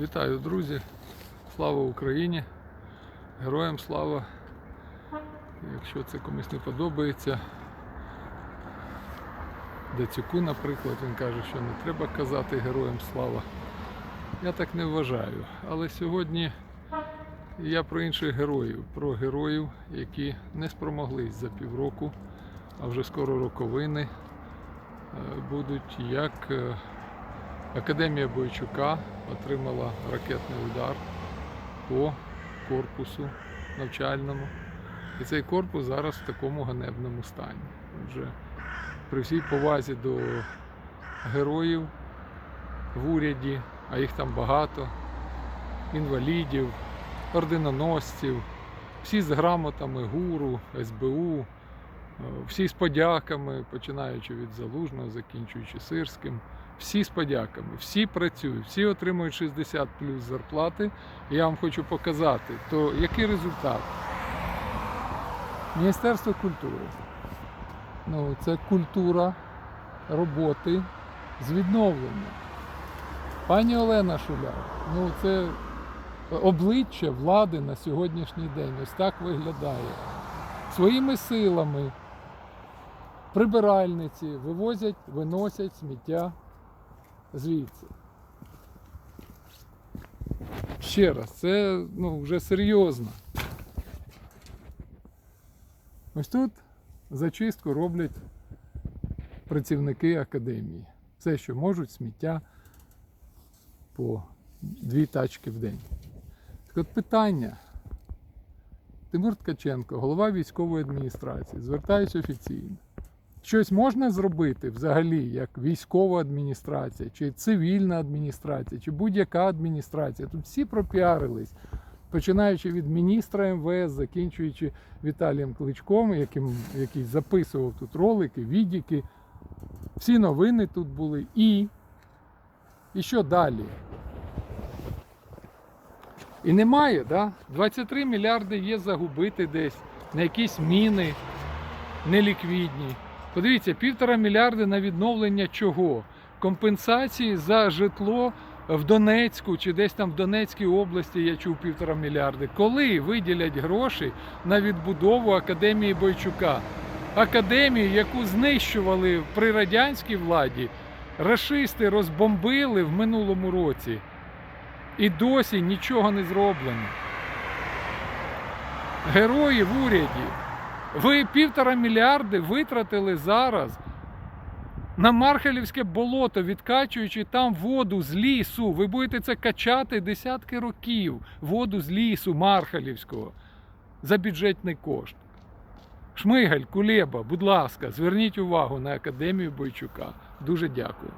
Вітаю, друзі! Слава Україні! Героям слава! Якщо це комусь не подобається, Дацюку, наприклад, він каже, що не треба казати героям слава. Я так не вважаю. Але сьогодні я про інших героїв, про героїв, які не спромоглись за півроку, а вже скоро роковини е, будуть як е, Академія Бойчука отримала ракетний удар по корпусу навчальному. І цей корпус зараз в такому ганебному стані. Вже при всій повазі до героїв в уряді, а їх там багато, інвалідів, орденоносців, всі з грамотами ГУРу, СБУ, е, всі з подяками, починаючи від Залужного, закінчуючи Сирським. Всі з подяками, всі працюють, всі отримують 60 плюс зарплати. Я вам хочу показати, то який результат? Міністерство культури. Ну, це культура роботи з відновлення. Пані Олена Шуляр, ну це обличчя влади на сьогоднішній день. Ось так виглядає. Своїми силами прибиральниці вивозять, виносять сміття звідси. Ще раз, це ну, вже серйозно. Ось тут зачистку роблять працівники академії. Все, що можуть, сміття по дві тачки в день. Так от питання. Тимур Ткаченко, голова військової адміністрації, звертаюся офіційно. Щось можна зробити взагалі, як військова адміністрація, чи цивільна адміністрація, чи будь-яка адміністрація. Тут всі пропіарились, починаючи від міністра МВС, закінчуючи Віталієм Кличком, яким, який записував тут ролики, відіки. Всі новини тут були. І, і що далі? І немає, да? 23 мільярди є загубити десь на якісь міни неліквідні. Подивіться, півтора мільярди на відновлення чого? Компенсації за житло в Донецьку чи десь там в Донецькій області я чув півтора мільярди. Коли виділять гроші на відбудову Академії Бойчука? Академію, яку знищували при радянській владі, рашисти розбомбили в минулому році. І досі нічого не зроблено. Герої в уряді. Ви півтора мільярди витратили зараз на Мархалівське болото, відкачуючи там воду з лісу. Ви будете це качати десятки років. Воду з лісу Мархалівського за бюджетний кошт. Шмигаль, Кулеба, будь ласка, зверніть увагу на Академію Бойчука. Дуже дякую.